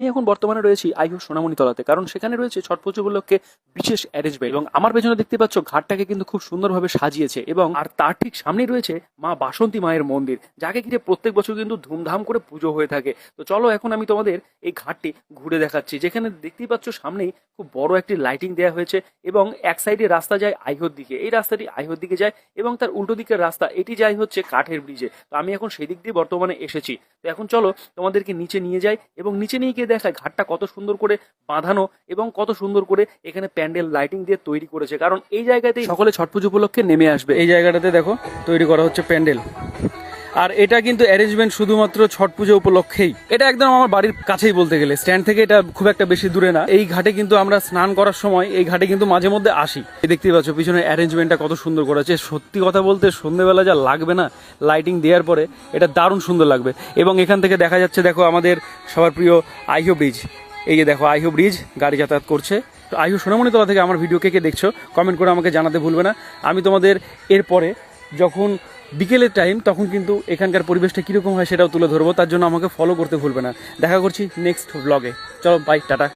আমি এখন বর্তমানে রয়েছি আইহু সোনামণি তলাতে, কারণ সেখানে রয়েছে ছট পুজো উপলক্ষে বিশেষ অ্যারেঞ্জমেন্ট এবং আমার পেছনে দেখতে পাচ্ছ ঘাটটাকে কিন্তু খুব সুন্দরভাবে সাজিয়েছে এবং আর তার ঠিক সামনেই রয়েছে মা বাসন্তী মায়ের মন্দির, যাকে ঘিরে প্রত্যেক বছর কিন্তু ধুমধাম করে পুজো হয়ে থাকে। তো চলো এখন আমি তোমাদের এই ঘাটটি ঘুরে দেখাচ্ছি, যেখানে দেখতেই পাচ্ছ সামনেই খুব বড় একটি লাইটিং দেওয়া হয়েছে এবং এক সাইডে রাস্তা যায় আইহোর দিকে, এই রাস্তাটি আইহোর দিকে যায় এবং তার উল্টো দিকের রাস্তা, এটি যায় হচ্ছে কাঠের ব্রিজে তো আমি এখন সেই দিক দিয়ে বর্তমানে এসেছি। তো এখন চলো তোমাদেরকে নিচে নিয়ে যাই এবং নিচে নিয়ে গিয়ে দেখায় ঘাটটা কত সুন্দর করে বাঁধানো এবং কত সুন্দর করে এখানে প্যান্ডেল লাইটিং দিয়ে তৈরি করেছে। কারণ এই জায়গাতেই সকলে ছট পুজো উপলক্ষে নেমে আসবে। এই জায়গাটাতে দেখো তৈরি করা হচ্ছে প্যান্ডেল। আর এটা কিন্তু অ্যারেঞ্জমেন্ট শুধুমাত্র ছট পুজো উপলক্ষেই। এটা একদম আমার বাড়ির কাছেই বলতে গেলে। স্ট্যান্ড থেকে এটা খুব একটা বেশি দূরে না। এই ঘাটে কিন্তু আমরা স্নান করার সময় এই ঘাটে কিন্তু মাঝে মধ্যে আসি। এই দেখতেই পাচ্ছ পিছনে অ্যারেঞ্জমেন্টটা কত সুন্দর করেছে সত্যি কথা বলতে সন্ধ্যেবেলা যা লাগবে না লাইটিং দেওয়ার পরে এটা দারুণ সুন্দর লাগবে। এবং এখান থেকে দেখা যাচ্ছে, দেখো আমাদের সবার প্রিয় আইহো ব্রিজ। এই যে দেখো, আইহো ব্রিজ, গাড়ি যাতায়াত করছে। তো আইহো সোনামণিতলা থেকে আমার ভিডিও কে কে দেখছ কমেন্ট করে আমাকে জানাতে ভুলবে না। আমি তোমাদের এরপরে যখন বিকেলের টাইম তখন কিন্তু এখানকার পরিবেশটা কীরকম হয় সেটাও তুলে ধরবো, তার জন্য আমাকে ফলো করতে ভুলবে না। দেখা করছি নেক্সট ব্লগে চলো বাই টাটা।